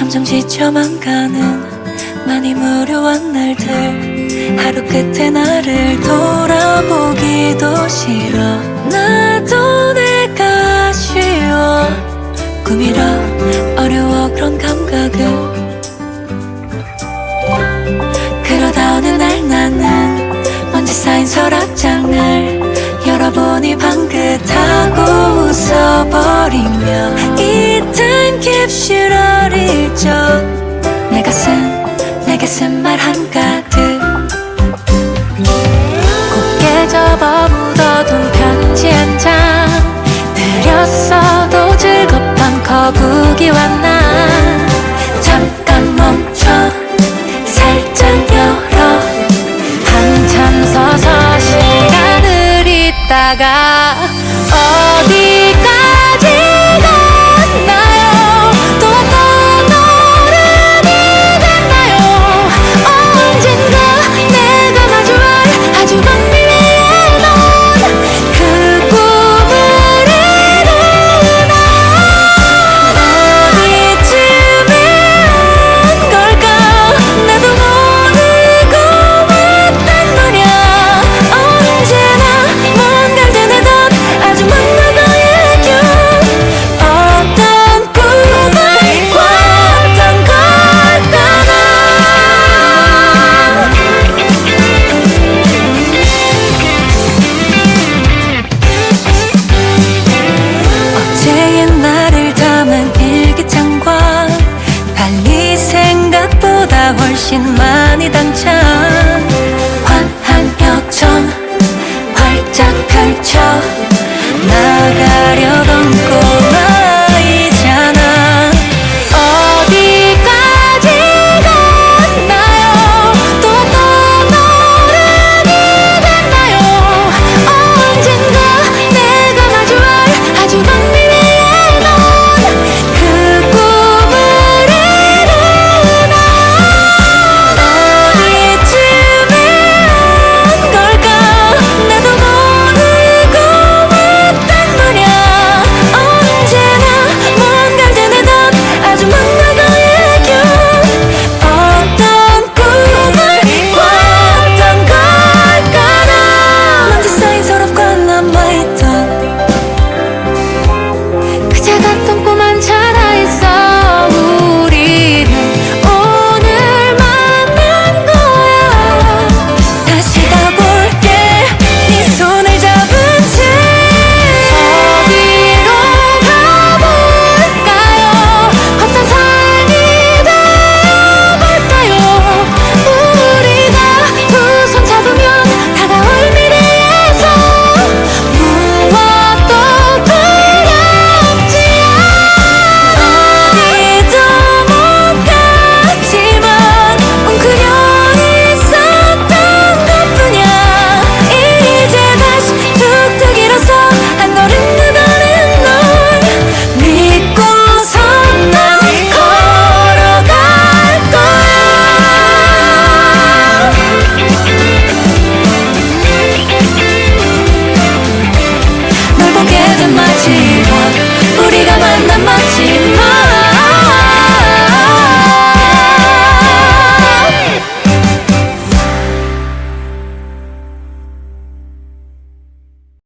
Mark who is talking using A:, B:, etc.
A: 점점 지쳐만 가는 많이 무료한 날들. 하루 끝에 나를 돌아보기도 싫어. 나도 내가 아쉬워. 꿈이라 어려워 그런 감각을. 그러다 어느 날 나는 먼지 쌓인 서랍장을 열어보니 방긋하고 웃어버리며 이 타임캡슐 흔적 내가 쓴 내게 쓴 말 한가득. 곱게 접어 묻어둔 편지 한장. 내렸어도 즐겁던 거북이와 나. 잠깐 멈춰 살짝 열어. 한참 서서 시간을 있다가 많이 당장 환한 격정 활짝 펼쳐 나가려